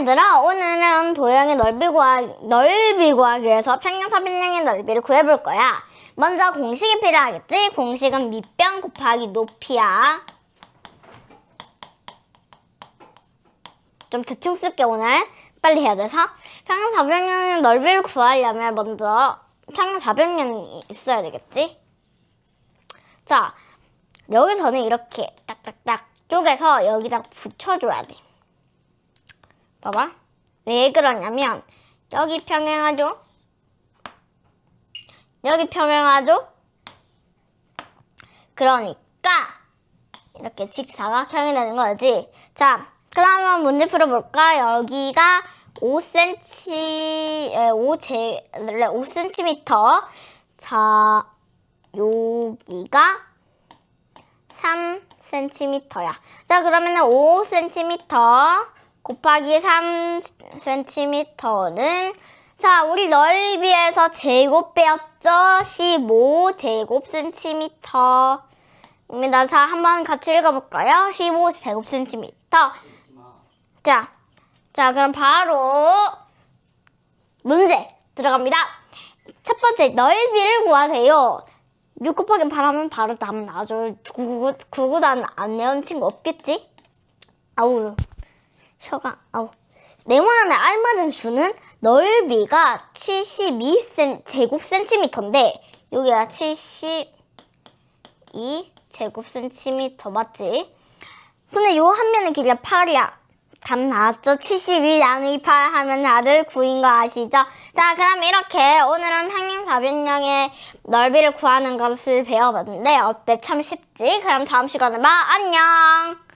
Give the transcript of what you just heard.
얘들아 오늘은 도형의 넓이 구하 넓이 구하기 위해서 평행사변형의 넓이를 구해볼 거야. 먼저 공식이 필요하겠지? 공식은 밑변 곱하기 높이야. 좀 대충 쓸게 오늘 빨리 해야 돼서 평행사변형의 넓이를 구하려면 먼저 평행사변형이 있어야 되겠지? 자 여기서는 이렇게 딱딱딱 쪼개서 여기다 붙여줘야 돼. 봐봐. 왜 그러냐면 여기 평행하죠? 여기 평행하죠? 그러니까 이렇게 직사각형이 되는 거지. 자, 그러면 문제 풀어볼까? 여기가 5cm, 5제, 5cm. 자, 여기가 3cm야. 자, 그러면은 5cm 곱하기 3cm는 자, 우리 넓이에서 제곱 빼었죠? 15 제곱 센티미터. 입니다. 자, 한번 같이 읽어볼까요? 15 제곱 센티미터. 자, 자, 그럼 바로 문제 들어갑니다. 첫 번째, 넓이를 구하세요. 6 곱하기 8 하면 바로 답 나죠. 구구, 구구단 안 내온 친구 없겠지? 아우, 혀가, 아우. 네모난에 알맞은 수는 넓이가 72 제곱 센티미터인데, 여기가 72 제곱 센티미터 맞지? 근데 요 한 면의 길이가 8이야. 답 나왔죠? 72 나누기 8 하면 다들 9인 거 아시죠? 자, 그럼 이렇게 오늘은 평행사변형의 넓이를 구하는 것을 배워봤는데 어때? 참 쉽지? 그럼 다음 시간에 봐. 안녕!